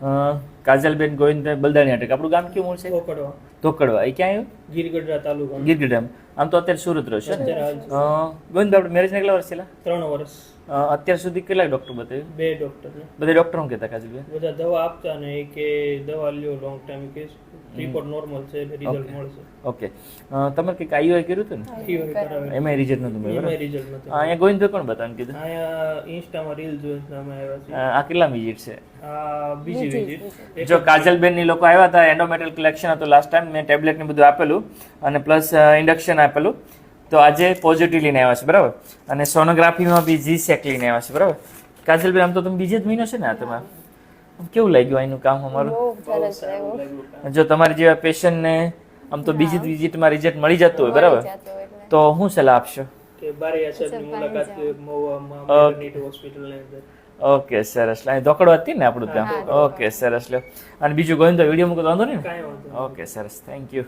嗯。કાજલબેન ગોવિંદભાઈ બલદાણી અટક આપણું ગામ કેવું છે? ધોકડવા. ધોકડવા. એ ક્યાં આવ્યું? ગીરગઢડા તાલુકા ગીરગઢ આમ તો અત્યારે સુરત રહ્યો છે ગોવિંદ આપણે મેરેજ કેટલા વર્ષ થયેલા? ત્રણ વર્ષ. અત્યાર સુધી કેટલા ડોક્ટર બતાવ્યું? બે ડોક્ટર બધા ડૉક્ટર શું કહેતા કાજલબેન? બધા દવા આપતા ને કે દવા લ્યો લોંગ ટાઈમ કે રિપોર્ટ નોર્મલ છે રિઝલ્ટ મળશે. ઓકે. તમે તમારે કંઈક આઈઓઆઈ કર્યું હતું ને? એમાં રિઝલ્ટ નહોતું મળ્યું એમાં રિઝલ્ટ નથી અહીંયા ગોવિંદ કોણ બતાવ્યું કીધું? અહીંયા ઇન્સ્ટામાં રીલ જોઈને અમે આવ્યા છે આ કેટલા વિઝિટ છે? આ બીજી વિઝિટ જો કાજલબેનની લોકો આવ્યા હતા એન્ડોમેટલ કલેક્શન હતું લાસ્ટ ટાઈમ મેં ટેબ્લેટ ને બધું આપેલું અને પ્લસ ઇન્ડક્શન આપેલું. તો આજે પોઝિટિવ લઈને આવ્યા છે બરાબર? અને સોનોગ્રાફીમાં બી જી સેક લઈને આવ્યા છે બરાબર? કાજલબેન આમ તો તમે બીજે જ મહિનો છે ને આ તમારે. કેવું લાગ્યું અહીંનું કામ અમારું? જો તમારી જેવા પેશન્ટને આમ તો બીજી જ વિઝિટમાં રિઝલ્ટ મળી જતું હોય બરાબર? તો હું સલાહ આપશો? કે બારે મુલાકાત હોસ્પિટલની અંદર. ઓકે સરસ. અહીં ધોકડો હતી ને આપણું ત્યાં? ઓકે સરસ. લ્યો. અને બીજું વીડિયો મૂકો તો વાંધો નહીં વાંધો નહીં. ઓકે સરસ. Thank you